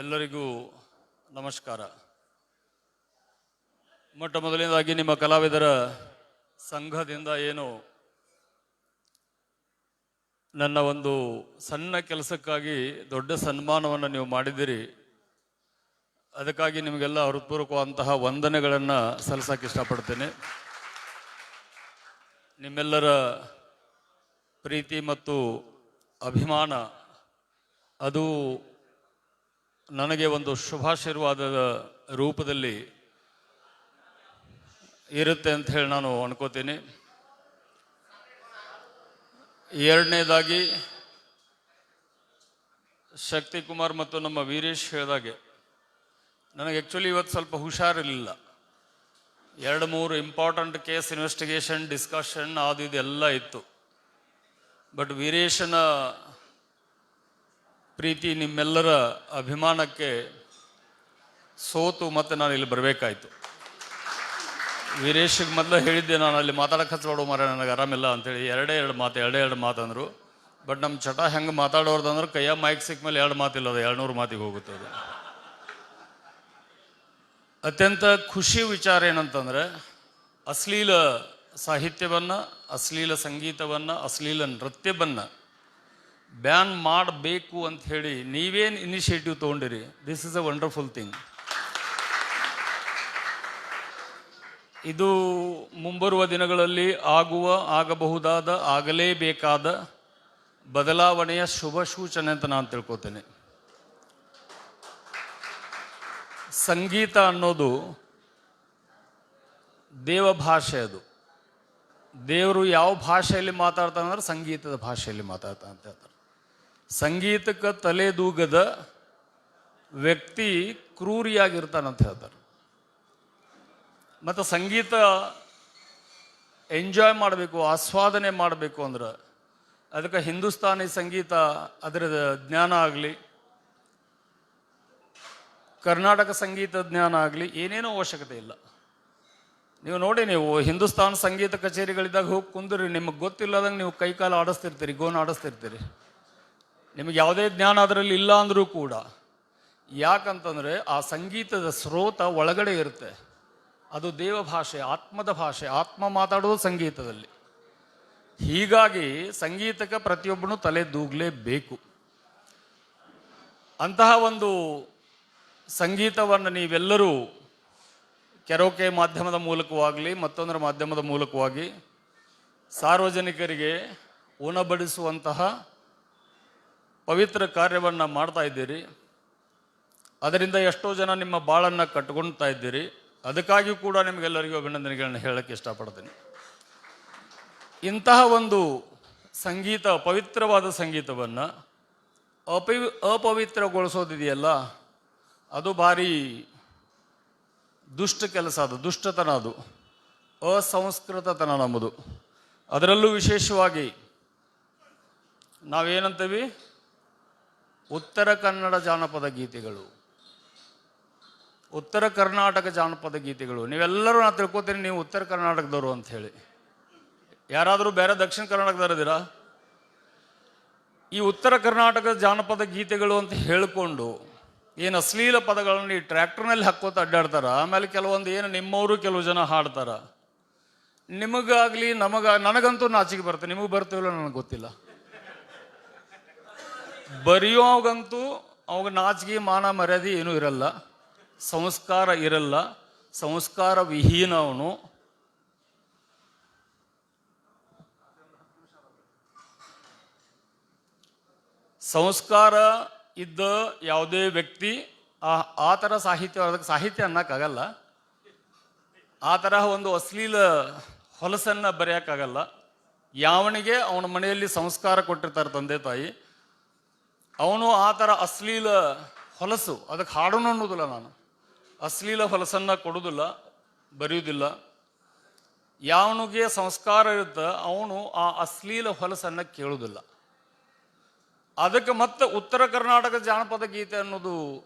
ಎಲ್ಲರಿಗೂ ನಮಸ್ಕಾರ. ಮೊಟ್ಟ ಮೊದಲನೇದಾಗಿ ನಿಮ್ಮ ಕಲಾವಿದರ ಸಂಘದಿಂದ ಏನು ನನ್ನ ಒಂದು ಸಣ್ಣ ಕೆಲಸಕ್ಕಾಗಿ ದೊಡ್ಡ ಸನ್ಮಾನವನ್ನು ನೀವು ಮಾಡಿದ್ದೀರಿ. ಅದಕ್ಕಾಗಿ ನಿಮಗೆಲ್ಲ ಹೃತ್ಪೂರ್ವಕವಾದಂತಹ ವಂದನೆಗಳನ್ನು ಸಲ್ಲಿಸೋಕೆ ಇಷ್ಟಪಡ್ತೇನೆ. ನಿಮ್ಮೆಲ್ಲರ ಪ್ರೀತಿ ಮತ್ತು ಅಭಿಮಾನ, ಅದು ನನಗೆ ಒಂದು ಶುಭಾಶೀರ್ವಾದದ ರೂಪದಲ್ಲಿ ಇರುತ್ತೆ ಅಂತ ಹೇಳಿ ನಾನು ಅನ್ಕೋತೀನಿ. ಎರಡನೇದಾಗಿ ಶಕ್ತಿ ಕುಮಾರ್ ಮತ್ತು ನಮ್ಮ ವೀರೇಶ್ ಹೇಳಿದಾಗೆ, ನನಗೆ ಆ್ಯಕ್ಚುಲಿ ಇವತ್ತು ಸ್ವಲ್ಪ ಹುಷಾರಿರಲಿಲ್ಲ. ಎರಡು, ಮೂರು ಇಂಪಾರ್ಟೆಂಟ್ ಕೇಸ್ ಇನ್ವೆಸ್ಟಿಗೇಷನ್ ಡಿಸ್ಕಷನ್ ಅದು ಇದೆಲ್ಲ ಇತ್ತು. ಬಟ್ ವೀರೇಶನ ಪ್ರೀತಿ ನಿಮ್ಮೆಲ್ಲರ ಅಭಿಮಾನಕ್ಕೆ ಸೋತು ಮತ್ತೆ ನಾನು ಇಲ್ಲಿ ಬರಬೇಕಾಯ್ತು. ವೀರೇಶಿಗೆ ಮೊದಲು ಹೇಳಿದ್ದೆ ನಾನು ಅಲ್ಲಿ ಮಾತಾಡಕ್ಕೆ ಹಚ್ಬೇಡ ಮಾರ ನನಗೆ ಆರಾಮಿಲ್ಲ ಅಂತೇಳಿ. ಎರಡೇ ಎರಡು ಮಾತು, ಎರಡೇ ಎರಡು ಮಾತಂದರು. ಅಂದರು ಬಟ್ ನಮ್ಮ ಚಟ ಹೆಂಗೆ ಮಾತಾಡೋರ್ದಂದ್ರೆ ಕೈಯ ಮೈಕ್ ಸಿಕ್ಕ ಮೇಲೆ ಎರಡು ಮಾತಿಲ್ಲ ಅದು ಎರಡುನೂರು ಮಾತಿಗೆ ಹೋಗುತ್ತೆ ಅದು. ಅತ್ಯಂತ ಖುಷಿ ವಿಚಾರ ಏನಂತಂದ್ರೆ, ಅಶ್ಲೀಲ ಸಾಹಿತ್ಯವನ್ನು, ಅಶ್ಲೀಲ ಸಂಗೀತವನ್ನು, ಅಶ್ಲೀಲ ನೃತ್ಯವನ್ನು ಬ್ಯಾನ್ ಮಾಡಬೇಕು ಅಂತ ಹೇಳಿ ನೀವೇನು initiative ತೊಗೊಂಡಿರಿ? This is a wonderful thing ಇದು ಮುಂಬರುವ ದಿನಗಳಲ್ಲಿ ಆಗುವ, ಆಗಬಹುದಾದ, ಆಗಲೇಬೇಕಾದ ಬದಲಾವಣೆಯ ಶುಭ ಸೂಚನೆ ಅಂತ ನಾನು ತಿಳ್ಕೊತೇನೆ. ಸಂಗೀತ ಅನ್ನೋದು ದೇವ ಭಾಷೆ ಅದು. ದೇವರು ಯಾವ ಭಾಷೆಯಲ್ಲಿ ಮಾತಾಡ್ತಾನೆ ಅಂದ್ರೆ ಸಂಗೀತದ ಭಾಷೆಯಲ್ಲಿ ಮಾತಾಡ್ತಾನೆ ಅಂತ ಹೇಳ್ತಾರೆ. ಸಂಗೀತಕ್ಕೆ ತಲೆದೂಗದ ವ್ಯಕ್ತಿ ಕ್ರೂರಿಯಾಗಿರ್ತಾನಂತ ಹೇಳ್ತಾರೆ. ಮತ್ತು ಸಂಗೀತ ಎಂಜಾಯ್ ಮಾಡಬೇಕು, ಆಸ್ವಾದನೆ ಮಾಡಬೇಕು ಅಂದ್ರೆ ಅದಕ್ಕೆ ಹಿಂದೂಸ್ತಾನಿ ಸಂಗೀತ ಅದರ ಜ್ಞಾನ ಆಗಲಿ, ಕರ್ನಾಟಕ ಸಂಗೀತ ಜ್ಞಾನ ಆಗಲಿ ಏನೇನೂ ಅವಶ್ಯಕತೆ ಇಲ್ಲ. ನೀವು ನೋಡಿ ನೀವು ಹಿಂದೂಸ್ತಾನ್ ಸಂಗೀತ ಕಚೇರಿಗಳಿದ್ದಾಗ ಹೋಗಿ ಕುಂದ್ರಿ, ನಿಮಗೆ ಗೊತ್ತಿಲ್ಲದಂಗೆ ನೀವು ಕೈಕಾಲು ಆಡಿಸ್ತಿರ್ತೀರಿ, ಗೋನ್ ಆಡಿಸ್ತಿರ್ತೀರಿ. ನಿಮಗೆ ಯಾವುದೇ ಜ್ಞಾನ ಅದರಲ್ಲಿ ಇಲ್ಲ ಅಂದರೂ ಕೂಡ, ಯಾಕಂತಂದರೆ ಆ ಸಂಗೀತದ ಸ್ರೋತ ಒಳಗಡೆ ಇರುತ್ತೆ. ಅದು ದೇವ ಭಾಷೆ ಆತ್ಮದ ಭಾಷೆ, ಆತ್ಮ ಮಾತಾಡೋದು ಸಂಗೀತದಲ್ಲಿ. ಹೀಗಾಗಿ ಸಂಗೀತಕ್ಕೆ ಪ್ರತಿಯೊಬ್ಬನು ತಲೆ ದೂಗಲೇಬೇಕು. ಅಂತಹ ಒಂದು ಸಂಗೀತವನ್ನು ನೀವೆಲ್ಲರೂ ಕೆರೋಕೆ ಮಾಧ್ಯಮದ ಮೂಲಕವಾಗಲಿ, ಮತ್ತೊಂದರ ಮಾಧ್ಯಮದ ಮೂಲಕವಾಗಿ ಸಾರ್ವಜನಿಕರಿಗೆ ಉಣಬಡಿಸುವಂತಹ ಪವಿತ್ರ ಕಾರ್ಯವನ್ನು ಮಾಡ್ತಾ ಇದ್ದೀರಿ. ಅದರಿಂದ ಎಷ್ಟೋ ಜನ ನಿಮ್ಮ ಬಾಳನ್ನು ಕಟ್ಕೊಳ್ತಾ ಇದ್ದೀರಿ. ಅದಕ್ಕಾಗಿ ಕೂಡ ನಿಮಗೆಲ್ಲರಿಗೂ ಅಭಿನಂದನೆಗಳನ್ನ ಹೇಳಕ್ಕೆ ಇಷ್ಟಪಡ್ತೀನಿ. ಇಂತಹ ಒಂದು ಸಂಗೀತ, ಪವಿತ್ರವಾದ ಸಂಗೀತವನ್ನು ಅಪವಿ, ಅಪವಿತ್ರಗೊಳಿಸೋದಿದೆಯಲ್ಲ, ಅದು ಭಾರಿ ದುಷ್ಟ ಕೆಲಸ ಅದು, ದುಷ್ಟತನ ಅದು, ಅಸಂಸ್ಕೃತತನ ನಮ್ಮದು. ಅದರಲ್ಲೂ ವಿಶೇಷವಾಗಿ ನಾವೇನಂತೀವಿ? ಉತ್ತರ ಕನ್ನಡ ಜಾನಪದ ಗೀತೆಗಳು. ಉತ್ತರ ಕರ್ನಾಟಕ ಜಾನಪದ ಗೀತೆಗಳು. ನೀವೆಲ್ಲರೂ ನಾನು ತಿಳ್ಕೊತೀನಿ ನೀವು ಉತ್ತರ ಕರ್ನಾಟಕದವರು ಅಂತ ಹೇಳಿ. ಯಾರಾದರೂ ಬೇರೆ ದಕ್ಷಿಣ ಕರ್ನಾಟಕದವರಿದ್ದೀರಾ ಈ ಉತ್ತರ ಕರ್ನಾಟಕದ ಜಾನಪದ ಗೀತೆಗಳು ಅಂತ ಹೇಳಿಕೊಂಡು ಏನು ಅಶ್ಲೀಲ ಪದಗಳನ್ನು ಈ ಟ್ರ್ಯಾಕ್ಟರ್ನಲ್ಲಿ ಹಾಕೋತ ಅಡ್ಡಾಡ್ತಾರ? ಆಮೇಲೆ ಕೆಲವೊಂದು ಏನು ನಿಮ್ಮವರು ಕೆಲವು ಜನ ಹಾಡ್ತಾರ? ನಿಮಗಾಗಲಿ ನಮಗ, ನನಗಂತೂ ನಾಚಿಕೆ ಬರುತ್ತೆ. ನಿಮಗೆ ಬರ್ತೀವಲ್ಲ ನನಗೆ ಗೊತ್ತಿಲ್ಲ. ಬರೆಯೋವಾಗಂತೂ ಅವಾಗ ನಾಚಿಕೆ, ಮಾನ, ಮರ್ಯಾದೆ ಏನೂ ಇರಲ್ಲ. ಸಂಸ್ಕಾರ ಇರಲ್ಲ. ಸಂಸ್ಕಾರ ವಿಹೀನ ಅವನು. ಸಂಸ್ಕಾರ ಇದ್ದ ಯಾವುದೇ ವ್ಯಕ್ತಿ ಆ ಆ ಥರ ಸಾಹಿತ್ಯ, ಅದಕ್ಕೆ ಸಾಹಿತ್ಯ ಅನ್ನೋಕ್ಕಾಗಲ್ಲ. ಆ ತರಹ ಒಂದು ಅಶ್ಲೀಲ ಹೊಲಸನ್ನು ಬರೆಯೋಕ್ಕಾಗಲ್ಲ. ಯಾವನಿಗೆ ಅವನ ಮನೆಯಲ್ಲಿ ಸಂಸ್ಕಾರ ಕೊಟ್ಟಿರ್ತಾರೆ ತಂದೆ ತಾಯಿ. ಅವನು ಆ ಥರ ಅಶ್ಲೀಲ ಹೊಲಸು. ಅದಕ್ಕೆ ಹಾಡೋನು ಅನ್ನೋದಿಲ್ಲ ನಾನು. ಅಶ್ಲೀಲ ಹೊಲಸನ್ನು ಕೊಡೋದಿಲ್ಲ ಬರೆಯುವುದಿಲ್ಲ ಯಾವನಿಗೆ ಸಂಸ್ಕಾರ ಇರುತ್ತೆ ಅವನು ಆ ಅಶ್ಲೀಲ ಹೊಲಸನ್ನು ಕೇಳುವುದಿಲ್ಲ ಅದಕ್ಕೆ ಮತ್ತೆ ಉತ್ತರ ಕರ್ನಾಟಕ ಜಾನಪದ ಗೀತೆ ಅನ್ನೋದು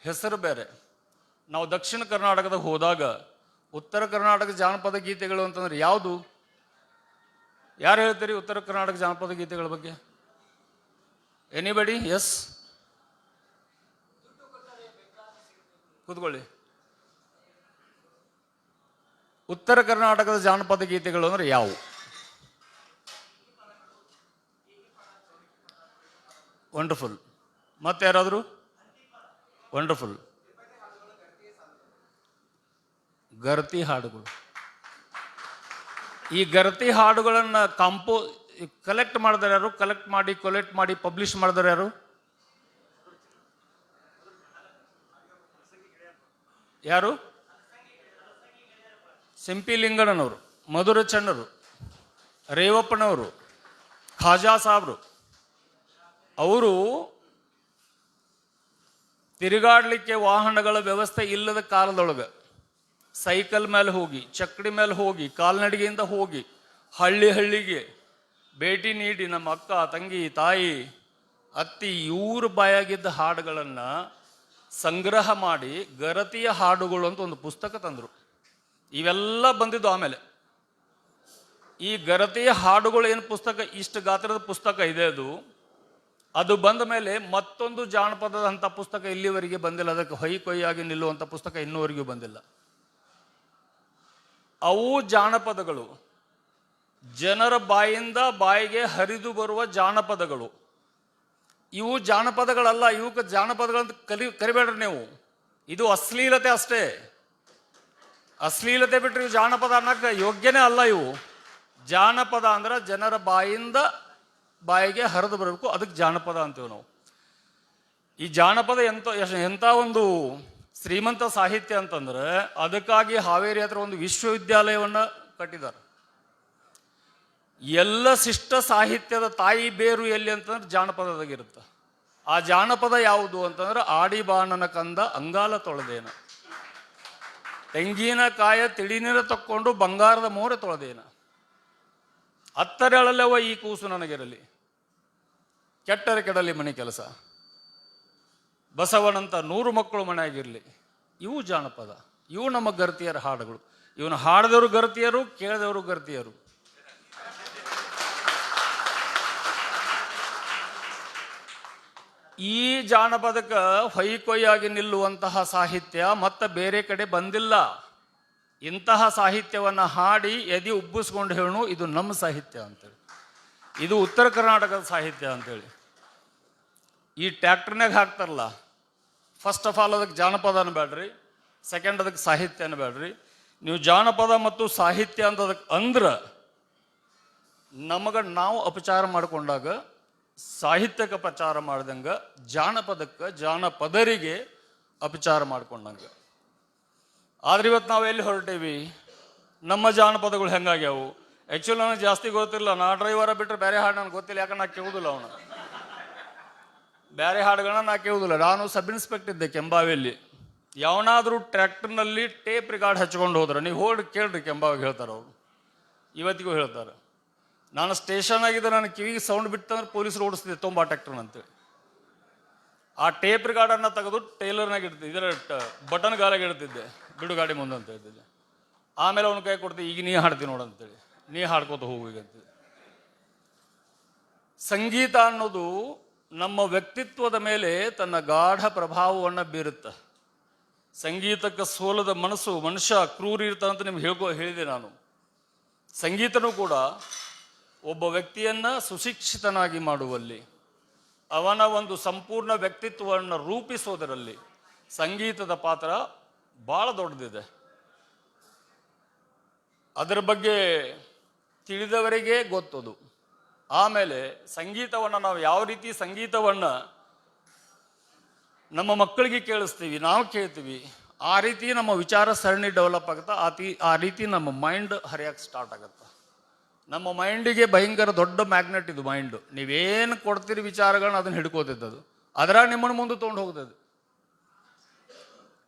ಹೆಸರು ಬೇರೆ. ನಾವು ದಕ್ಷಿಣ ಕರ್ನಾಟಕದ ಹೋದಾಗ ಉತ್ತರ ಕರ್ನಾಟಕ ಜಾನಪದ ಗೀತೆಗಳು ಅಂತಂದ್ರೆ ಯಾವುದು? ಯಾರು ಹೇಳ್ತೀರಿ ಉತ್ತರ ಕರ್ನಾಟಕ ಜಾನಪದ ಗೀತೆಗಳ ಬಗ್ಗೆ? ಎನಿಬಡಿ ಎಸ್ ಕೂತ್ಕೊಳ್ಳಿ. ಉತ್ತರ ಕರ್ನಾಟಕದ ಜಾನಪದ ಗೀತೆಗಳು ಅಂದ್ರೆ ಯಾವುವು ವಂಡರ್ಫುಲ್ ಮತ್ತೆ ಯಾರಾದರೂ? ವಂಡರ್ಫುಲ್ ಗರ್ತಿ ಹಾಡುಗಳು. ಈ ಗರ್ತಿ ಹಾಡುಗಳನ್ನು ಕಾಂಪೋ ಕಲೆಕ್ಟ್ ಮಾಡಿದಾರೆ ಯಾರು? ಕಲೆಕ್ಟ್ ಮಾಡಿ ಕೊಲೆಕ್ಟ್ ಮಾಡಿ ಪಬ್ಲಿಷ್ ಮಾಡಿದಾರೆ ಯಾರು? ಯಾರು? ಸಿಂಪಿ ಲಿಂಗಣ್ಣನವರು ಮಧುರ ಚಣ್ಣರು ರೇವಪ್ಪನವರು, ಖಾಜಾ ಸಾಬ್ರು. ಅವರು ತಿರುಗಾಡಲಿಕ್ಕೆ ವಾಹನಗಳ ವ್ಯವಸ್ಥೆ ಇಲ್ಲದ ಕಾಲದೊಳಗೆ ಸೈಕಲ್ ಮೇಲೆ ಹೋಗಿ, ಚಕ್ಡಿ ಮೇಲೆ ಹೋಗಿ, ಕಾಲ್ನಡಿಗೆಯಿಂದ ಹೋಗಿ, ಹಳ್ಳಿ ಹಳ್ಳಿಗೆ ಭೇಟಿ ನೀಡಿ ನಮ್ಮ ಅಕ್ಕ, ತಂಗಿ, ತಾಯಿ, ಅತ್ತಿ, ಇವ್ರ ಬಾಯಾಗಿದ್ದ ಹಾಡುಗಳನ್ನು ಸಂಗ್ರಹ ಮಾಡಿ ಗರತಿಯ ಹಾಡುಗಳು ಅಂತ ಒಂದು ಪುಸ್ತಕ ತಂದರು. ಇವೆಲ್ಲ ಬಂದಿದ್ದು ಆಮೇಲೆ. ಈ ಗರತಿಯ ಹಾಡುಗಳು ಏನು ಪುಸ್ತಕ, ಇಷ್ಟು ಗಾತ್ರದ ಪುಸ್ತಕ ಇದೆ ಅದು. ಅದು ಬಂದ ಮೇಲೆ ಮತ್ತೊಂದು ಜಾನಪದದ ಅಂಥ ಪುಸ್ತಕ ಇಲ್ಲಿವರೆಗೆ ಬಂದಿಲ್ಲ. ಅದಕ್ಕೆ ಹೊಯ್ ಕೊಯ್ಯಾಗಿ ನಿಲ್ಲುವಂಥ ಪುಸ್ತಕ ಇನ್ನೂವರೆಗೂ ಬಂದಿಲ್ಲ. ಅವು ಜಾನಪದಗಳು. ಜನರ ಬಾಯಿಂದ ಬಾಯಿಗೆ ಹರಿದು ಬರುವ ಜಾನಪದಗಳು. ಇವು ಜಾನಪದಗಳಲ್ಲ ಇವಕ್ಕೆ ಜಾನಪದಗಳಂತ ಕಲಿ, ಕರಿಬೇಡ್ರಿ ನೀವು. ಇದು ಅಶ್ಲೀಲತೆ ಅಷ್ಟೇ. ಅಶ್ಲೀಲತೆ ಬಿಟ್ಟರೆ ಇವು ಜಾನಪದ ಅನ್ನಕ್ಕೆ ಯೋಗ್ಯನೇ ಅಲ್ಲ ಇವು. ಜಾನಪದ ಅಂದ್ರೆ ಜನರ ಬಾಯಿಂದ ಬಾಯಿಗೆ ಹರಿದು ಬರಬೇಕು, ಅದಕ್ಕೆ ಜಾನಪದ ಅಂತೀವಿ ನಾವು. ಈ ಜಾನಪದ ಎಂತ ಎಂಥ ಒಂದು ಶ್ರೀಮಂತ ಸಾಹಿತ್ಯ ಅಂತಂದ್ರೆ, ಅದಕ್ಕಾಗಿ ಹಾವೇರಿ ಹತ್ರ ಒಂದು ವಿಶ್ವವಿದ್ಯಾಲಯವನ್ನ ಕಟ್ಟಿದ್ದಾರೆ. ಎಲ್ಲ ಶಿಷ್ಟ ಸಾಹಿತ್ಯದ ತಾಯಿ ಬೇರು ಎಲ್ಲಿ ಅಂತಂದ್ರೆ ಜಾನಪದದಾಗಿರುತ್ತೆ. ಆ ಜಾನಪದ ಯಾವುದು ಅಂತಂದ್ರೆ ಆಡಿಬಾಣನ ಕಂದ ಅಂಗಾಲ ತೊಳೆದೇನ. ತೆಂಗಿನಕಾಯ ತಿಳಿನೀರ ತಕ್ಕೊಂಡು ಬಂಗಾರದ ಮೋರೆ ತೊಳೆದೇನ. ಹತ್ತರೆಳಲ್ಲವ ಈ ಕೂಸು ನನಗಿರಲಿ. ಕೆಟ್ಟರೆ ಕೆಡಲಿ ಮನೆ ಕೆಲಸ. ಬಸವನಂತ ನೂರು ಮಕ್ಕಳು ಮನೆಯಾಗಿರಲಿ. ಇವು ಜಾನಪದ. ಇವು ನಮ್ಮ ಗರ್ತಿಯರ ಹಾಡುಗಳು. ಇವನು ಹಾಡಿದವರು ಗರ್ತಿಯರು, ಕೇಳಿದವರು ಗರ್ತಿಯರು. ಈ ಜಾನಪದಕ್ಕೆ ಹೊಯ್ಕೊಯ್ಯಾಗಿ ನಿಲ್ಲುವಂತಹ ಸಾಹಿತ್ಯ ಮತ್ತೆ ಬೇರೆ ಕಡೆ ಬಂದಿಲ್ಲ. ಇಂತಹ ಸಾಹಿತ್ಯವನ್ನು ಹಾಡಿ ಎದಿ ಉಬ್ಬಿಸ್ಕೊಂಡು ಹೇಳು, ಇದು ನಮ್ಮ ಸಾಹಿತ್ಯ ಅಂತೇಳಿ. ಇದು ಉತ್ತರ ಕರ್ನಾಟಕದ ಸಾಹಿತ್ಯ ಅಂತೇಳಿ. ಈ ಟ್ಯಾಕ್ಟರ್ನಾಗ ಹಾಕ್ತಾರಲ್ಲ ಫಸ್ಟ್ ಆಫ್ ಆಲ್ ಅದಕ್ಕೆ ಜಾನಪದ ಅನ್ಬೇಡ್ರಿ ಸೆಕೆಂಡ್ ಅದಕ್ಕೆ ಸಾಹಿತ್ಯ ಅನ್ಬೇಡ್ರಿ ನೀವು ಜಾನಪದ ಮತ್ತು ಸಾಹಿತ್ಯ ಅಂತ ಅದಕ್ಕೆ ಅಂದ್ರ ನಮಗೆ ನಾವು ಅಪಚಾರ ಮಾಡಿಕೊಂಡಾಗ ಸಾಹಿತ್ಯಕ್ಕೆ ಪ್ರಚಾರ ಮಾಡಿದಂಗ ಜಾನಪದಕ್ಕೆ ಜಾನಪದರಿಗೆ ಅಪಚಾರ ಮಾಡ್ಕೊಂಡಂಗ. ಆದ್ರೆ ಇವತ್ತು ನಾವು ಎಲ್ಲಿ ಹೊರಟೇವಿ? ನಮ್ಮ ಜಾನಪದಗಳು ಹೆಂಗಾಗ್ಯಾವು? ಆ್ಯಕ್ಚುಲಿ ನನಗೆ ಜಾಸ್ತಿ ಗೊತ್ತಿಲ್ಲ. ನಾ ಡ್ರೈವರ ಬಿಟ್ಟರೆ ಬೇರೆ ಹಾಡು ನನಗೆ ಗೊತ್ತಿಲ್ಲ. ಯಾಕಂದ್ರೆ ನಾ ಕೇಳುದಿಲ್ಲ ಅವನು. ಬೇರೆ ಹಾಡುಗಳನ್ನ ನಾ ಕೇಳುವುದಿಲ್ಲ ನಾನು ಸಬ್ ಇನ್ಸ್ಪೆಕ್ಟರ್ ಇದ್ದೆ ಕೆಂಬಾವಿಯಲ್ಲಿ. ಯಾವನಾದರೂ ಟ್ರ್ಯಾಕ್ಟರ್ನಲ್ಲಿ ಟೇಪ್ ರಿಕಾರ್ಡ್ ಹಚ್ಕೊಂಡು ಹೋದ್ರೆ, ನೀವು ಹೋಗಿ ಕೇಳ್ರಿ ಕೆಂಬಾವಿಗೆ ಹೇಳ್ತಾರೆ ಅವರು. ಇವತ್ತಿಗೂ ಹೇಳ್ತಾರೆ. ನಾನು ಸ್ಟೇಷನ್ ಆಗಿದ್ದೆ, ನಾನು ಕಿವಿಗೆ ಸೌಂಡ್ ಬಿಟ್ಟಂದ್ರೆ ಪೊಲೀಸರು ಓಡಿಸ್ತಿದ್ದೆ, ತುಂಬ ಟ್ರ್ಯಾಕ್ಟರ್ ಅಂತೇಳಿ ಆ ಟೇಪ್ ರಿಕಾರ್ಡನ್ನು ತೆಗೆದು ಟೈಲರ್ನಾಗ ಇಡ್ತಿದ್ದೆ, ಇದರ ಬಟನ್ ಗಾಲಾಗ ಇಡ್ತಿದ್ದೆ, ಬಿಡು ಗಾಡಿ ಮುಂದೆ ಅಂತ ಹೇಳ್ತಿದ್ದೆ. ಆಮೇಲೆ ಅವ್ನ ಕೈ ಕೊಡ್ತಿದ್ದೆ, ಈಗ ನೀ ಹಾಡ್ತೀನಿ ನೋಡು ಅಂತೇಳಿ. ನೀ ಹಾಡ್ಕೋತ ಹೋಗು ಈಗ ಸಂಗೀತ ಅನ್ನೋದು ನಮ್ಮ ವ್ಯಕ್ತಿತ್ವದ ಮೇಲೆ ತನ್ನ ಗಾಢ ಪ್ರಭಾವವನ್ನು ಬೀರುತ್ತೆ. ಸಂಗೀತಕ್ಕೆ ಸೋಲದ ಮನಸ್ಸು ಮನುಷ್ಯ ಕ್ರೂರಿ ಇರ್ತಾನಂತ ನಿಮ್ಗೆ ಹೇಳ್ಕೊ, ಹೇಳಿದೆ ನಾನು. ಸಂಗೀತನೂ ಕೂಡ ಒಬ್ಬ ವ್ಯಕ್ತಿಯನ್ನು ಸುಶಿಕ್ಷಿತನಾಗಿ ಮಾಡುವಲ್ಲಿ, ಅವನ ಒಂದು ಸಂಪೂರ್ಣ ವ್ಯಕ್ತಿತ್ವವನ್ನು ರೂಪಿಸೋದರಲ್ಲಿ ಸಂಗೀತದ ಪಾತ್ರ ಭಾಳ ದೊಡ್ಡದಿದೆ. ಅದರ ಬಗ್ಗೆ ತಿಳಿದವರಿಗೆ ಗೊತ್ತದು. ಆಮೇಲೆ ಸಂಗೀತವನ್ನು ನಾವು ಯಾವ ರೀತಿ ಸಂಗೀತವನ್ನು ನಮ್ಮ ಮಕ್ಕಳಿಗೆ ಕೇಳಿಸ್ತೀವಿ, ನಾವು ಕೇಳ್ತೀವಿ, ಆ ರೀತಿ ನಮ್ಮ ವಿಚಾರ ಸರಣಿ ಡೆವಲಪ್ ಆಗುತ್ತೆ, ಆ ಆ ರೀತಿ ನಮ್ಮ ಮೈಂಡ್ ಹರಿಯಕ್ಕೆ ಸ್ಟಾರ್ಟ್ ಆಗುತ್ತೆ. ನಮ್ಮ ಮೈಂಡಿಗೆ ಭಯಂಕರ ದೊಡ್ಡ ಮ್ಯಾಗ್ನೆಟ್ ಇದು ಮೈಂಡು. ನೀವೇನು ಕೊಡ್ತೀರಿ ವಿಚಾರಗಳನ್ನ ಅದನ್ನು ಹಿಡ್ಕೋತಿದ್ದದು. ಅದರ ನಿಮ್ಮನ್ನು ಮುಂದೆ ತೊಗೊಂಡು ಹೋಗ್ತದೆ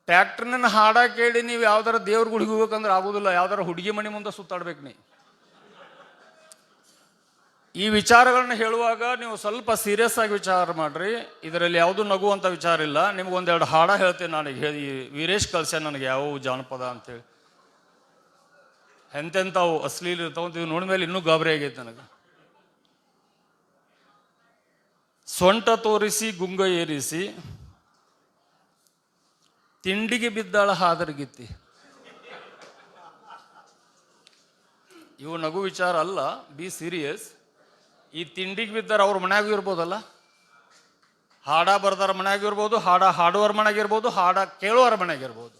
ಟ್ಯಾಕ್ಟ್ರನ್ನ ಹಾಡ ಕೇಳಿ ನೀವು ಯಾವ್ದಾರ ದೇವ್ರ ಗುಡಿಗೆ ಹೋಗ್ಬೇಕಂದ್ರೆ ಆಗೋದಿಲ್ಲ. ಯಾವ್ದಾರ ಹುಡುಗಿ ಮನೆ ಮುಂದೆ ಸುತ್ತಾಡ್ಬೇಕು ನೀ. ಈ ವಿಚಾರಗಳನ್ನ ಹೇಳುವಾಗ ನೀವು ಸ್ವಲ್ಪ ಸೀರಿಯಸ್ ಆಗಿ ವಿಚಾರ ಮಾಡ್ರಿ. ಇದರಲ್ಲಿ ಯಾವುದು ನಗುವಂಥ ವಿಚಾರ ಇಲ್ಲ. ನಿಮ್ಗೊಂದೆರಡು ಹಾಡ ಹೇಳ್ತೇನೆ ನಾನು ಹೇಳಿ ವೀರೇಶ್ ಕಲ್ಸೆ ನನಗೆ ಯಾವ ಜಾನಪದ ಅಂತೇಳಿ. ಎಂತೆಂಥವು ಅಶ್ಲೀಲ ಇರ್ತಾವ ಅಂತ ಇವು ನೋಡಿದ ಮೇಲೆ ಇನ್ನೂ ಗಾಬರಿ ಆಗೈತೆ ನನಗೆ. ಸೊಂಟ ತೋರಿಸಿ, ಗುಂಗ ಏರಿಸಿ, ತಿಂಡಿಗೆ ಬಿದ್ದಾಳ ಹಾದರಗಿತ್ತಿ. ಇವು ನಗು ವಿಚಾರ ಅಲ್ಲ, ಬಿ ಸೀರಿಯಸ್. ಈ ತಿಂಡಿಗೆ ಬಿದ್ದಾರ ಅವ್ರ ಮನ್ಯಾಗೂ ಇರ್ಬೋದಲ್ಲ? ಹಾಡ ಬರ್ದಾರ ಮನ್ಯಾಗ ಇರ್ಬೋದು, ಹಾಡ ಹಾಡುವರ ಮನ್ಯಾಗ ಇರ್ಬೋದು ಹಾಡ ಕೇಳುವರ ಮನ್ಯಾಗ ಇರ್ಬೋದು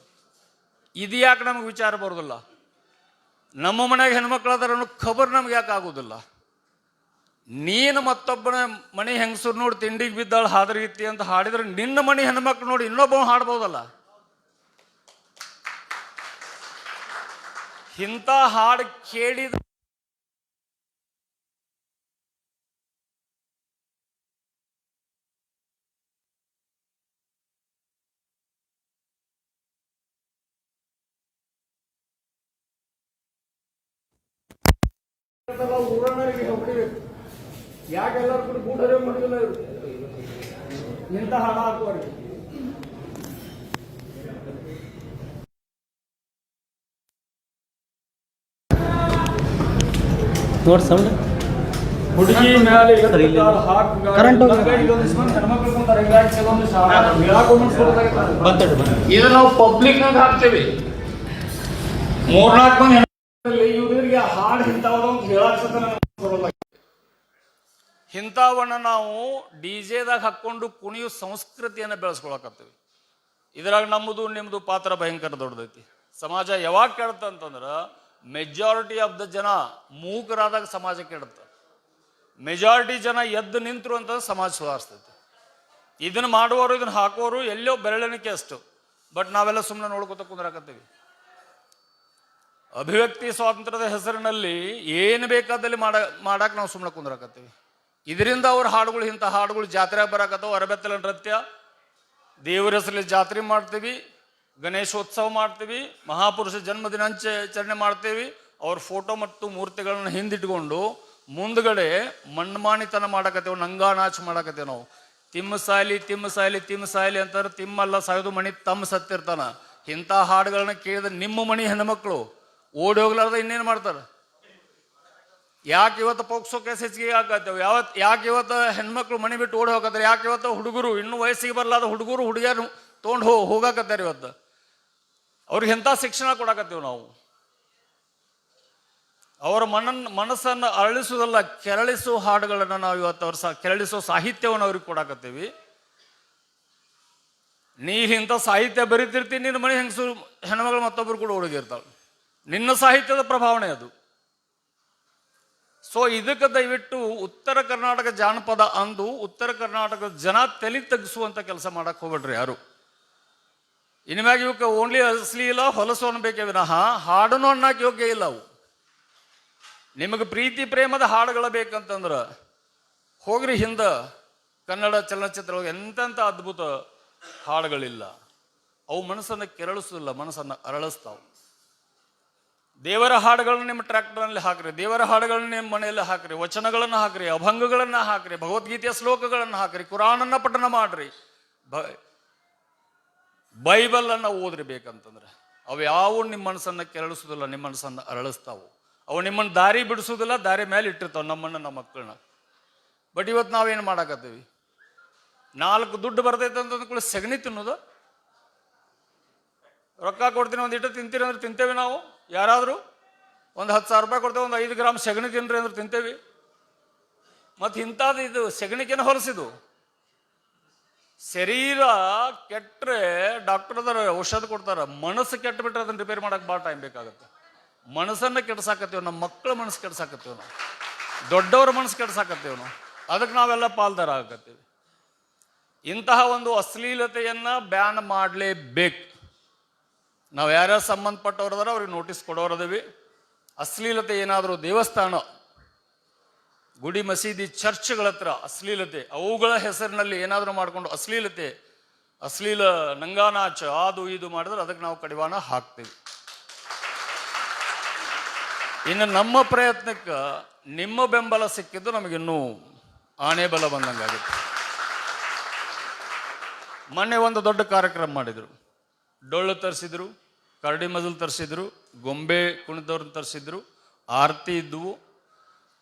ಇದು ಯಾಕೆ ನಮಗೆ ವಿಚಾರ ಬರೋದಿಲ್ಲ? ನಮ್ಮ ಮನೆಗೆ ಅನ್ನೋ ಖಬರ್ ನಮ್ಗೆ ಯಾಕೆ ಆಗೋದಿಲ್ಲ? ನೀನು ಮತ್ತೊಬ್ಬನ ಮನೆ ಹೆಂಗಸರು ನೋಡಿ ತಿಂಡಿಗೆ ಬಿದ್ದಾಳು ಹಾದರಗಿತ್ತಿ ಅಂತ ಹಾಡಿದ್ರೆ ನಿನ್ನ ಮನೆ ಹೆಣ್ಮಕ್ಳು ನೋಡಿ ಇನ್ನೊಬ್ಬ ಹಾಡ್ಬೋದಲ್ಲ? ಇಂಥ ಹಾಡು ಕೇಳಿದ ಯಾಕೆ ಎಲ್ಲರೂ ಕೂಡ ಗೂಢರೇ ಮಾಡುದಿಲ್ಲ ಇವ್ರು? ಇಂಥ ಹಾಡ ಹಾಕುವರಿ ನೋಡಿ ಸೌಂಡ್ ಹುಡುಗಿ ಮೇಲೆ Current ಹೋಗಿದೆ. ಬಂತಡ್ರಿ ಬಂದ ಇದು ನಾವು ಪಬ್ಲಿಕ್ ನಾಗ ಹಾಕ್ತೇವೆ. ಮೂರ್ನಾಲ್ಕು ಮಂದಿ ಹೆಣ್ಮಕ್ಳಲ್ಲಿ ಇಂಥವನ್ನ ನಾವು ಡಿ ಜೆದಾಗ ಹಾಕೊಂಡು ಕುಣಿಯೋ ಸಂಸ್ಕೃತಿಯನ್ನು ಬೆಳೆಸ್ಕೊಳಕತ್ತೀವಿ. ಇದ್ರಾಗ ನಮ್ಮದು ನಿಮ್ಮದು ಪಾತ್ರ ಭಯಂಕರ ದೊಡ್ಡದೈತಿ. ಸಮಾಜ ಯಾವಾಗ ಕೆಡತ್ತ ಅಂತಂದ್ರೆ ಮೆಜಾರಿಟಿ ಆಫ್ ದ ಜನ ಮೂಕರಾದಾಗ ಸಮಾಜ ಕೆಡತ್ತ. ಮೆಜಾರಿಟಿ ಜನ ಎದ್ದು ನಿಂತರು ಅಂತ ಸಮಾಜ ಸುಧಾರಿಸ್ತೈತಿ. ಇದನ್ನ ಮಾಡುವವರು, ಇದನ್ನ ಹಾಕೋರು ಎಲ್ಲೋ ಬೆರಳೆಣಿಕೆ ಅಷ್ಟು. ಬಟ್ ನಾವೆಲ್ಲ ಸುಮ್ಮನೆ ನೋಡ್ಕೊತ ಕುಂದ್ರಾಕತ್ತೀವಿ. ಅಭಿವ್ಯಕ್ತಿ ಸ್ವಾತಂತ್ರ್ಯದ ಹೆಸರಿನಲ್ಲಿ ಏನು ಬೇಕಾದಲ್ಲಿ ಮಾಡ ಮಾಡಕ್ಕೆ ನಾವು ಸುಮ್ಮನೆ ಕುಂದ್ರಾಕತ್ತೀವಿ. ಇದರಿಂದ ಅವ್ರ ಹಾಡುಗಳು ಇಂಥ ಹಾಡುಗಳು ಜಾತ್ರೆ ಬರಾಕತ್ತವು, ಅರಬೆತ್ತಲ ನೃತ್ಯ. ದೇವರ ಹೆಸರಲ್ಲಿ ಜಾತ್ರೆ ಮಾಡ್ತೀವಿ, ಗಣೇಶೋತ್ಸವ ಮಾಡ್ತೀವಿ, ಮಹಾಪುರುಷ ಜನ್ಮ ಆಚರಣೆ ಮಾಡ್ತೀವಿ. ಅವ್ರ ಫೋಟೋ ಮತ್ತು ಮೂರ್ತಿಗಳನ್ನ ಹಿಂದಿಟ್ಕೊಂಡು ಮುಂದ್ಗಡೆ ಮಣ್ಮಾಣಿತನ ಮಾಡಕತ್ತೇವೆ ನಂಗಾನಾಚ್ ಮಾಡಕತ್ತೇವೆ ನಾವು. ತಿಮ್ಮ ಸಾಯ್ಲಿ ತಿಮ್ಮ ಸಾಯ್ಲಿ ತಿಮ್ಮ ಸಾಯ್ಲಿ ಅಂತಾರೆ ತಿಮ್ಮಲ್ಲ ಸಾಯೋದು ಮಣಿ ತಮ್ಮ ಸತ್ತಿರ್ತಾನ. ಇಂಥ ಹಾಡುಗಳನ್ನ ಕೇಳಿದ ನಿಮ್ಮ ಮಣಿ ಹೆಣ್ಮಕ್ಳು ಓಡಿ ಹೋಗ್ಲಾರ್ದ ಇನ್ನೇನು ಮಾಡ್ತಾರೆ? ಯಾಕೆ ಇವತ್ತು ಪೋಕ್ಸೋ ಕೇಸ್ ಹೆಚ್ಚಿಗೆ ಆಗತ್ತೆ ಯಾವತ್ತು ಯಾಕೆ ಇವತ್ತು ಹೆಣ್ಮಕ್ಳು ಮನೆ ಬಿಟ್ಟು ಓಡಿ ಹೋಗತ್ತಾರೆ ಯಾಕೆ ಇವತ್ತು ಹುಡುಗರು ಇನ್ನೂ ವಯಸ್ಸಿಗೆ ಬರಲಾದ ಹುಡುಗರು ಹುಡುಗಿಯರು ತೊಗೊಂಡು ಹೋಗಿ ಹೋಗಾಕತ್ತಾರೆ ಇವತ್ತು? ಅವ್ರಿಗೆ ಎಂಥ ಶಿಕ್ಷಣ ಕೊಡಾಕತ್ತೀವಿ ನಾವು? ಅವರ ಮನನ್ ಮನಸ್ಸನ್ನು ಅರಳಿಸುವುದಲ್ಲ, ಕೆರಳಿಸೋ ಹಾಡುಗಳನ್ನು ನಾವು ಇವತ್ತು ಅವ್ರ ಸಹ ಕೆರಳಿಸೋ ಸಾಹಿತ್ಯವನ್ನು ಅವ್ರಿಗೆ ಕೊಡಾಕತ್ತೀವಿ. ನೀ ಇಂಥ ಸಾಹಿತ್ಯ ಬರೀತಿರ್ತೀನಿ ನಿನ್ನ ಮನೆ ಹೆಂಗಸು ಹೆಣ್ಮಗಳು ಮತ್ತೊಬ್ಬರು ಕೂಡ ಹುಡುಗಿರ್ತಾಳೆ ನಿನ್ನ ಸಾಹಿತ್ಯದ ಪ್ರಭಾವನೆ ಅದು. ಸೊ ಇದಕ್ಕೆ ದಯವಿಟ್ಟು ಉತ್ತರ ಕರ್ನಾಟಕ ಜಾನಪದ ಅಂದು ಉತ್ತರ ಕರ್ನಾಟಕದ ಜನ ತಲೆ ತಗ್ಗಿಸುವಂಥ ಕೆಲಸ ಮಾಡಕ್ ಹೋಗ್ಬೇಡ್ರಿ ಯಾರು. ಇನ್ಮ್ಯಾಗ ಇವಕ್ಕೆ ಓನ್ಲಿ ಅಸಲಿ ಇಲ್ಲ, ಹೊಲಸು ಅನ್ಬೇಕೇ ವಿನಃ ಹಾಡನು ಅನ್ನಕ್ಕೆ ಯೋಗ್ಯ ಇಲ್ಲ ಅವು. ನಿಮಗೆ ಪ್ರೀತಿ ಪ್ರೇಮದ ಹಾಡುಗಳ ಬೇಕಂತಂದ್ರೆ ಹೋಗ್ರಿ ಹಿಂದೆ ಕನ್ನಡ ಚಲನಚಿತ್ರ ಎಂತೆಂಥ ಅದ್ಭುತ ಹಾಡುಗಳಿಲ್ಲ. ಅವು ಮನಸ್ಸನ್ನು ಕೆರಳಿಸೋದಿಲ್ಲ, ಮನಸ್ಸನ್ನು ಅರಳಿಸ್ತಾವು. ದೇವರ ಹಾಡುಗಳನ್ನ ನಿಮ್ಮ ಟ್ರ್ಯಾಕ್ಟರ್ನಲ್ಲಿ ಹಾಕ್ರಿ, ದೇವರ ಹಾಡುಗಳನ್ನ ನಿಮ್ಮ ಮನೆಯಲ್ಲಿ ಹಾಕ್ರಿ, ವಚನಗಳನ್ನು ಹಾಕ್ರಿ, ಅಭಂಗಗಳನ್ನು ಹಾಕ್ರಿ, ಭಗವದ್ಗೀತೆಯ ಶ್ಲೋಕಗಳನ್ನು ಹಾಕ್ರಿ, ಕುರಾನನ್ನ ಪಠನ ಮಾಡ್ರಿ. ಬ, ಬೈಬಲನ್ನು ಓದ್ರಿ ಬೇಕಂತಂದ್ರೆ, ಅವು ಯಾವ ನಿಮ್ಮ ಮನಸ್ಸನ್ನ ಕೆರಳಿಸೋದಿಲ್ಲ, ನಿಮ್ಮ ಮನಸ್ಸನ್ನು ಅರಳಿಸ್ತಾವು. ಅವು ನಿಮ್ಮನ್ನ ದಾರಿ ಬಿಡಿಸೋದಿಲ್ಲ, ದಾರಿ ಮೇಲೆ ಇಟ್ಟಿರ್ತಾವೆ, ನಮ್ಮನ್ನ ನಮ್ಮ ಮಕ್ಕಳನ್ನ. ಬಟ್ ಇವತ್ತು ನಾವೇನು ಮಾಡಾಕತ್ತೀವಿ? ನಾಲ್ಕು ದುಡ್ಡು ಬರ್ತೈತೆ ಅಂತಂದ ಕೂಡ ಸಗಣಿ ತಿನ್ನೋದು ರೊಕ್ಕ ಕೊಡ್ತೀನಿ, ಒಂದು ಇಟ್ಟು ತಿಂತೀರಿ ಅಂದ್ರೆ ತಿಂತೇವೆ ನಾವು. ಯಾರಾದರೂ ಒಂದು ಹತ್ತು ಸಾವಿರ ರೂಪಾಯಿ ಕೊಡ್ತೇವೆ, ಒಂದು ಐದು ಗ್ರಾಮ್ ಸೆಗಣಿ ತಿನ್ರಿ ಅಂದ್ರೆ ತಿಂತೇವೆ. ಮತ್ತು ಇಂಥದ್ದು ಇದು ಸಗಣಿಕೆನ ಹೊಲಸಿದು. ಶರೀರ ಕೆಟ್ಟರೆ ಅದಾರ ಔಷಧ ಕೊಡ್ತಾರೆ. ಮನಸ್ಸು ಕೆಟ್ಟ ಬಿಟ್ರೆ ಅದನ್ನ ರಿಪೇರ್ ಮಾಡಕ್ಕೆ ಭಾಳ ಟೈಮ್ ಬೇಕಾಗುತ್ತೆ. ಮನಸ್ಸನ್ನು ಕೆಡ್ಸಾಕತ್ತೀವಿ ನಮ್ಮ ಮಕ್ಕಳ ಮನಸ್ಸು ಕೆಡ್ಸಾಕತ್ತೀವಿ ನಾವು. ದೊಡ್ಡವ್ರ ಮನಸ್ಸು ಕೆಡ್ಸಾಕತ್ತೀವಿ ನಾವು. ಅದಕ್ಕೆ ನಾವೆಲ್ಲ ಪಾಲ್ದಾರ ಆಗತ್ತೀವಿ. ಇಂತಹ ಒಂದು ಅಶ್ಲೀಲತೆಯನ್ನು ಬ್ಯಾನ್ ಮಾಡಲೇಬೇಕು. ನಾವು ಯಾರ್ಯಾರು ಸಂಬಂಧಪಟ್ಟವ್ರದಾರ ಅವ್ರಿಗೆ ನೋಟಿಸ್ ಕೊಡೋರದೀವಿ ಅಶ್ಲೀಲತೆ ಏನಾದರೂ ದೇವಸ್ಥಾನ, ಗುಡಿ ಮಸೀದಿ, ಚರ್ಚ್ಗಳ ಹತ್ರ ಅಶ್ಲೀಲತೆ, ಅವುಗಳ ಹೆಸರಿನಲ್ಲಿ ಏನಾದರೂ ಮಾಡಿಕೊಂಡು ಅಶ್ಲೀಲತೆ, ಅಶ್ಲೀಲ ನಂಗಾನಾಚ, ಅದು ಇದು ಮಾಡಿದ್ರೆ ಅದಕ್ಕೆ ನಾವು ಕಡಿವಾಣ ಹಾಕ್ತೀವಿ. ಇನ್ನು ನಮ್ಮ ಪ್ರಯತ್ನಕ್ಕೆ ನಿಮ್ಮ ಬೆಂಬಲ ಸಿಕ್ಕಿದ್ದು ನಮಗಿನ್ನೂ ಆನೆ ಬಲ ಬಂದಂಗಾಗುತ್ತೆ ಮೊನ್ನೆ ಒಂದು ದೊಡ್ಡ ಕಾರ್ಯಕ್ರಮ ಮಾಡಿದರು. ಡೊಳ್ಳು ತರಿಸಿದ್ರು. ಕರಡಿ ಮಜಲ್ ತರಿಸಿದ್ರು, ಗೊಂಬೆ ಕುಣಿದವ್ರನ್ನ ತರಿಸಿದ್ರು, ಆರತಿ ಇದ್ವು,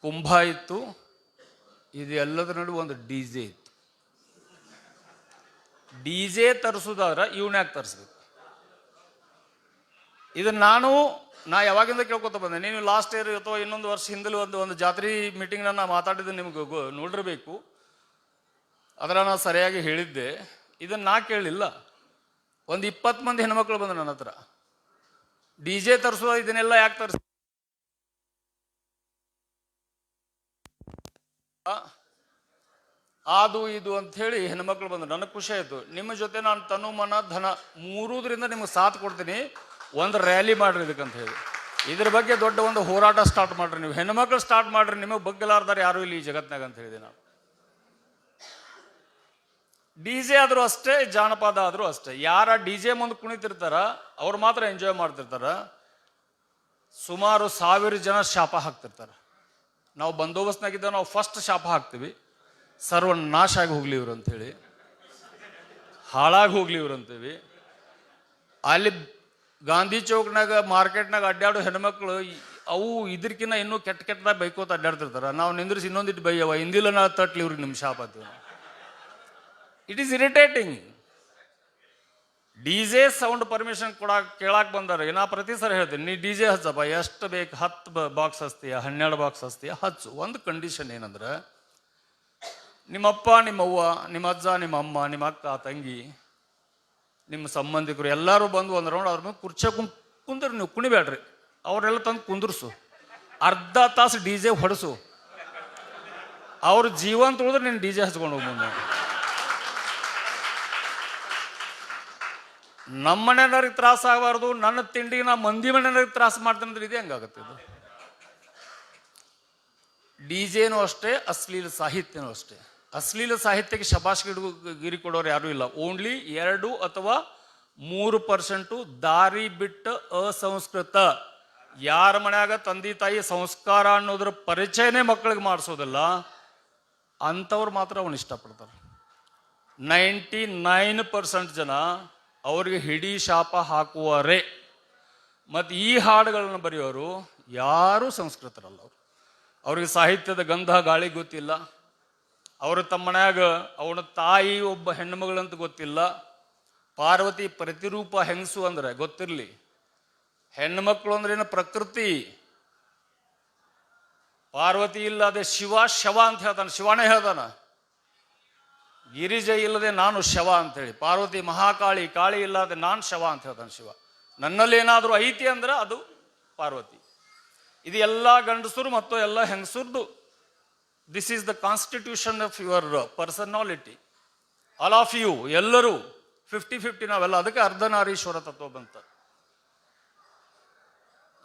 ಕುಂಭ ಇತ್ತು, ಇದೆಲ್ಲದರ ನಡುವೆ ಒಂದು ಡಿ ಜೆ ಇತ್ತು. ಡಿ ಜೆ ತರಿಸೋದಾದ್ರೆ ಇವನ್ಯಾಕೆ ತರಿಸ್ಬೇಕು? ಇದನ್ನು ನಾನು, ನಾ ಯಾವಾಗಿಂದ ಕೇಳ್ಕೊತ ಬಂದೆ ನೀವು ಲಾಸ್ಟ್ ಇಯರ್ ಅಥವಾ ಇನ್ನೊಂದು ವರ್ಷ ಹಿಂದಲೂ ಒಂದು ಒಂದು ಜಾತ್ರೆ ಮೀಟಿಂಗ್ನ ನಾನು ಮಾತಾಡಿದ್ದು ನಿಮ್ಗೆ ನೋಡಿರ್ಬೇಕು. ಅದರ ನಾನು ಸರಿಯಾಗಿ ಹೇಳಿದ್ದೆ. ಇದನ್ನು ನಾ ಕೇಳಲಿಲ್ಲ ಒಂದು ಇಪ್ಪತ್ತು ಮಂದಿ ಹೆಣ್ಮಕ್ಳು ಬಂದರು ನನ್ನ ಹತ್ರ. ಡಿ ಜೆ ತರಿಸುವ ಇದನ್ನೆಲ್ಲ ಯಾಕೆ ತರಿಸ ಅದು ಇದು ಅಂತ ಹೇಳಿ ಹೆಣ್ಮಕ್ಳು ಬಂದ್ರು. ನನಗೆ ಖುಷಿ ಆಯ್ತು. ನಿಮ್ಮ ಜೊತೆ ನಾನು ತನು, ಮನ, ಧನ ಮೂರುದ್ರಿಂದ ನಿಮ್ಗೆ ಸಾಥ್ ಕೊಡ್ತೀನಿ. ಒಂದು ರ್ಯಾಲಿ ಮಾಡ್ರಿ ಇದಕ್ಕಂತ ಹೇಳಿ. ಇದ್ರ ಬಗ್ಗೆ ದೊಡ್ಡ ಒಂದು ಹೋರಾಟ ಸ್ಟಾರ್ಟ್ ಮಾಡ್ರಿ ನೀವು. ಹೆಣ್ಮಕ್ಳು ಸ್ಟಾರ್ಟ್ ಮಾಡ್ರಿ, ನಿಮಗೆ ಬಗ್ಗಲಾರ್ದಾರೆ ಯಾರು ಇಲ್ಲಿ ಈ ಜಗತ್ನಾಗ ಅಂತ ಹೇಳಿದೆ ನಾನು. ಡಿ ಜೆ ಆದರೂ ಅಷ್ಟೇ, ಜಾನಪದ ಆದರೂ ಅಷ್ಟೇ. ಯಾರ ಡಿ ಜೆ ಮುಂದೆ ಕುಣಿತಿರ್ತಾರ, ಅವ್ರು ಮಾತ್ರ ಎಂಜಾಯ್ ಮಾಡ್ತಿರ್ತಾರ. ಸುಮಾರು ಸಾವಿರ ಜನ ಶಾಪ ಹಾಕ್ತಿರ್ತಾರೆ. ನಾವು ಬಂದೋಬಸ್ತ್ನಾಗಿದ್ದ ನಾವು ಫಸ್ಟ್ ಶಾಪ ಹಾಕ್ತೀವಿ. ಸರ್ವ ನಾಶ ಆಗಿ ಹೋಗ್ಲಿ ಇವ್ರು ಅಂತೇಳಿ. ಹಾಳಾಗಿ ಹೋಗ್ಲಿ ಇವ್ರು ಅಂತೀವಿ ಅಲ್ಲಿ ಗಾಂಧಿ ಚೌಕ್ನಾಗ ಮಾರ್ಕೆಟ್ನಾಗ ಅಡ್ಡಾಡೋ ಹೆಣ್ಮಕ್ಳು ಅವು ಇದ್ರಕಿನ್ನ ಇನ್ನೂ ಕೆಟ್ಟ ಕೆಟ್ಟದಾಗ ಬೈಕೋತ ಅಡ್ಡಾಡ್ತಿರ್ತಾರೆ. ನಾವು ನಿಂದ್ರಿಸಿ ಇನ್ನೊಂದಿಟ್ಟು ಬೈಯವ ನಾ ತಟ್ಲಿ ಇವ್ರಿಗೆ ನಿಮ್ಮ ಶಾಪ ಅಂತೀವಿ it is irritating D J sound permission ಕೊಡ ಕೇಳಕ್ ಬಂದಾರ. ನಾ ಪ್ರತಿ ಸಲ ಹೇಳ್ತೀನಿ. ನೀ ಡಿ ಜೆ ಹಚ್ಚಪ್ಪ. ಎಷ್ಟು ಬೇಕು? ಹತ್ತು ಬಾಕ್ಸ್ ಹಚ್ತೀಯ? ಹನ್ನೆರಡು ಬಾಕ್ಸ್ ಹಚ್ತೀಯ? ಹಚ್ಚು. ಒಂದು ಕಂಡೀಷನ್ ಏನಂದ್ರೆ, ನಿಮ್ಮಪ್ಪ, ನಿಮ್ಮವ್ವ ನಿಮ್ಮ ಅಜ್ಜ ನಿಮ್ಮ ಅಮ್ಮ ನಿಮ್ಮ ಅಕ್ಕ ತಂಗಿ, ನಿಮ್ಮ ಸಂಬಂಧಿಕರು ಎಲ್ಲರೂ ಬಂದು ಒಂದು ರೌಂಡ್ ಅವ್ರ ಮೇಲೆ ಕುರ್ಚೆ ಕುಂ ಕುಂದ್ರಿ ನೀವು. ಕುಣಿಬೇಡ್ರಿ. ಅವರೆಲ್ಲ ತಂದು ಕುಂದ್ರಸು. ಅರ್ಧ ತಾಸು ಡಿ ಜೆ ಹೊಡೆಸು. ಅವ್ರ ಜೀವಂತ ಉಳಿದ್ರೆ ನೀನು ಡಿ ಜೆ ಹಚ್ಕೊಂಡು ಹೋಗ್ ನಮ್ಮ ಮನೆಯವ್ರಿಗೆ ತ್ರಾಸ ಆಗಬಾರ್ದು, ನನ್ನ ತಿಂಡಿಗೆ ನಾ ಮಂದಿ ಮನೆಯವ್ರಿಗೆ ತ್ರಾಸ ಮಾಡ್ತೀನಿ ಅಂದ್ರೆ ಇದೇ ಹಂಗಾಗತ್ತೆ ಇದು? ಡಿ ಜೆನೂ ಅಷ್ಟೇ, ಅಶ್ಲೀಲ ಸಾಹಿತ್ಯನೂ ಅಷ್ಟೇ. ಅಶ್ಲೀಲ ಸಾಹಿತ್ಯಕ್ಕೆ ಶಬಾಷ್ ಗಿರಿ ಕೊಡೋರು ಯಾರೂ ಇಲ್ಲ. ಓನ್ಲಿ ಎರಡು ಅಥವಾ ಮೂರು ಪರ್ಸೆಂಟು ದಾರಿ ಬಿಟ್ಟ ಅಸಂಸ್ಕೃತ. ಯಾರ ಮನ್ಯಾಗ ತಂದೆ ತಾಯಿ ಸಂಸ್ಕಾರ ಅನ್ನೋದ್ರ ಪರಿಚಯನೇ ಮಕ್ಕಳಿಗೆ ಮಾಡಿಸೋದಿಲ್ಲ. ಅಂಥವ್ರು ಮಾತ್ರ ಅವನು ಇಷ್ಟಪಡ್ತಾರೆ. ನೈಂಟಿ ನೈನ್ ಪರ್ಸೆಂಟ್ ಜನ ಅವ್ರಿಗೆ ಹಿಡಿ ಶಾಪ ಹಾಕುವರೆ. ಮತ್ತು ಈ ಹಾಡುಗಳನ್ನು ಬರೆಯೋರು ಯಾರೂ ಸಂಸ್ಕೃತರಲ್ಲ ಅವರು. ಅವ್ರಿಗೆ ಸಾಹಿತ್ಯದ ಗಂಧ ಗಾಳಿ ಗೊತ್ತಿಲ್ಲ. ಅವರು ತಮ್ಮ ಅವನ ತಾಯಿ ಒಬ್ಬ ಹೆಣ್ಣುಮಗಳಂತ ಗೊತ್ತಿಲ್ಲ. ಪಾರ್ವತಿ ಪ್ರತಿರೂಪ ಹೆಂಗಸು ಅಂದ್ರೆ ಗೊತ್ತಿರಲಿ. ಹೆಣ್ಮಕ್ಳು ಅಂದ್ರೇನು ಪ್ರಕೃತಿ? ಪಾರ್ವತಿ ಇಲ್ಲದೆ ಶಿವ ಶವ ಅಂತ ಹೇಳ್ತಾನೆ. ಶಿವನೇ ಹೇಳ್ತಾನ. ಗಿರಿಜ ಇಲ್ಲದೆ ನಾನು ಶವ ಅಂತೇಳಿ. ಪಾರ್ವತಿ ಮಹಾಕಾಳಿ, ಕಾಳಿ ಇಲ್ಲದೆ ನಾನು ಶವ ಅಂತ ಹೇಳ್ತಾನೆ ಶಿವ. ನನ್ನಲ್ಲಿ ಏನಾದರೂ ಐತಿ ಅಂದ್ರೆ ಅದು ಪಾರ್ವತಿ. ಇದು ಎಲ್ಲ ಗಂಡಸರು ಮತ್ತು ಎಲ್ಲ ಹೆಂಗಸರದು this is the constitution of your personality all of you ಎಲ್ಲರೂ ಫಿಫ್ಟಿ ಫಿಫ್ಟಿ ನಾವೆಲ್ಲ, ಅದಕ್ಕೆ ಅರ್ಧನಾರೀಶ್ವರ ತತ್ವ ಬಂತ.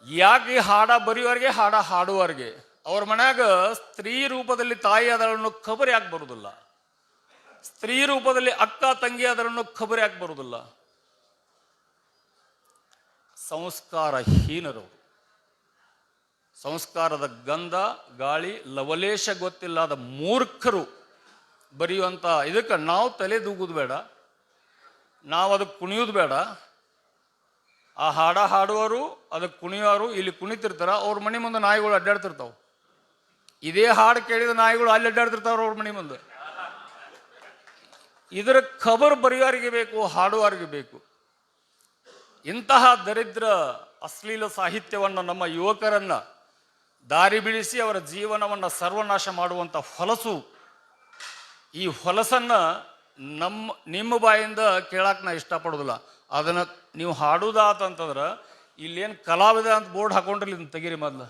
ಯಾಕೆ ಹಾಡ ಬರೆಯುವವರಿಗೆ ಹಾಡ ಹಾಡುವವರಿಗೆ ಅವ್ರ ಮನ್ಯಾಗ ಸ್ತ್ರೀ ರೂಪದಲ್ಲಿ ತಾಯಿ ಅದರನ್ನು ಖಬರ್ ಯಾಕೆ ಬರುವುದಿಲ್ಲ ಸ್ತ್ರೀ ರೂಪದಲ್ಲಿ ಅಕ್ಕ ತಂಗಿ ಅದರನ್ನು ಖಬರಿ ಹಾಕಿ ಬರುವುದಿಲ್ಲ ಸಂಸ್ಕಾರ ಹೀನರು ಸಂಸ್ಕಾರದ ಗಂಧ, ಗಾಳಿ, ಲವಲೇಶ ಗೊತ್ತಿಲ್ಲದ ಮೂರ್ಖರು ಬರೆಯುವಂಥ ಇದಕ್ಕೆ ನಾವು ತಲೆ ದೂಗುದು ಬೇಡ. ನಾವು ಅದಕ್ಕೆ ಕುಣಿಯೋದು ಬೇಡ. ಆ ಹಾಡ ಹಾಡುವರು ಅದಕ್ಕೆ ಕುಣಿಯೋರು ಇಲ್ಲಿ ಕುಣಿತಿರ್ತಾರ, ಅವ್ರ ಮನೆ ಮುಂದೆ ನಾಯಿಗಳು ಅಡ್ಡಾಡ್ತಿರ್ತಾವೆ. ಇದೇ ಹಾಡು ಕೇಳಿದ ನಾಯಿಗಳು ಅಲ್ಲಿ ಅಡ್ಡಾಡ್ತಿರ್ತಾವ್ರ ಅವ್ರ ಮನೆ ಮುಂದೆ. ಇದರ ಖಬರ್ ಬರೆಯೋರಿಗೆ ಬೇಕು, ಹಾಡುವಾರಿಗೆ ಬೇಕು. ಇಂತಹ ದರಿದ್ರ ಅಶ್ಲೀಲ ಸಾಹಿತ್ಯವನ್ನು ನಮ್ಮ ಯುವಕರನ್ನು ದಾರಿ ಬಿಡಿಸಿ ಅವರ ಜೀವನವನ್ನು ಸರ್ವನಾಶ ಮಾಡುವಂಥ ಹೊಲಸು, ಈ ಹೊಲಸನ್ನು ನಮ್ಮ ನಿಮ್ಮ ಬಾಯಿಂದ ಕೇಳಕ್ಕೆ ನಾ ಇಷ್ಟಪಡೋದಿಲ್ಲ. ಅದನ್ನು ನೀವು ಹಾಡುದಾತಂತಂದ್ರೆ ಇಲ್ಲೇನು ಕಲಾವಿದ ಅಂತ ಬೋರ್ಡ್ ಹಾಕೊಂಡ್ರಿ ಇದನ್ನ ತೆಗೀರಿ ಮೊದಲು.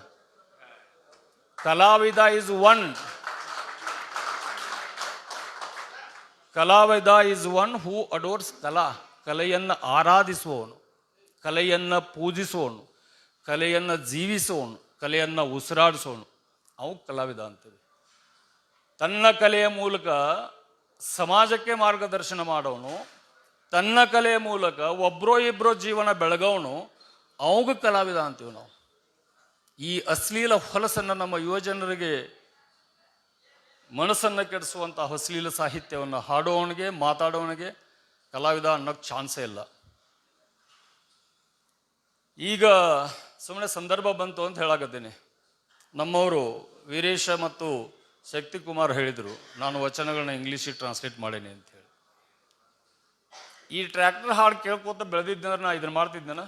ಕಲಾವಿದ ಇಸ್ ಒನ್ ಕಲಾವಿದ ಇಸ್ ಒನ್ ಹೂ ಅಡೋರ್ಸ್ ಕಲಾ, ಕಲೆಯನ್ನು ಆರಾಧಿಸುವವನು, ಕಲೆಯನ್ನು ಪೂಜಿಸುವವನು, ಕಲೆಯನ್ನು ಜೀವಿಸುವವನು, ಕಲೆಯನ್ನು ಉಸಿರಾಡಿಸೋನು ಅವು ಕಲಾವಿದ ಅಂತೀವಿ. ತನ್ನ ಕಲೆಯ ಮೂಲಕ ಸಮಾಜಕ್ಕೆ ಮಾರ್ಗದರ್ಶನ ಮಾಡೋನು, ತನ್ನ ಕಲೆಯ ಮೂಲಕ ಒಬ್ರೋ ಇಬ್ಬರೋ ಜೀವನ ಬೆಳಗೋನು ಅವಾಗ ಕಲಾವಿದ ಅಂತೀವಿ ನಾವು. ಈ ಅಶ್ಲೀಲ ಹೊಲಸನ್ನು ನಮ್ಮ ಯುವಜನರಿಗೆ ಮನಸ್ಸನ್ನು ಕೆಡಿಸುವಂಥ ಹೊಸಲೀಲ ಸಾಹಿತ್ಯವನ್ನು ಹಾಡೋವನಿಗೆ, ಮಾತಾಡೋವನಿಗೆ ಕಲಾವಿದ ಅನ್ನೋಕ್ಕೆ ಚಾನ್ಸೇ ಇಲ್ಲ. ಈಗ ಸುಮ್ಮನೆ ಸಂದರ್ಭ ಬಂತು ಅಂತ ಹೇಳಾಕತ್ತೀನಿ. ನಮ್ಮವರು ವೀರೇಶ ಮತ್ತು ಶಕ್ತಿಕುಮಾರ್ ಹೇಳಿದರು, ನಾನು ವಚನಗಳನ್ನ ಇಂಗ್ಲೀಷಿಗೆ ಟ್ರಾನ್ಸ್ಲೇಟ್ ಮಾಡೇನಿ ಅಂತ ಹೇಳಿ. ಈ ಟ್ರ್ಯಾಕ್ಟರ್ ಹಾಡು ಕೇಳ್ಕೊತ ಬೆಳೆದಿದ್ದಂದ್ರೆ ನಾ ಇದನ್ನ ಮಾಡ್ತಿದ್ದೇನ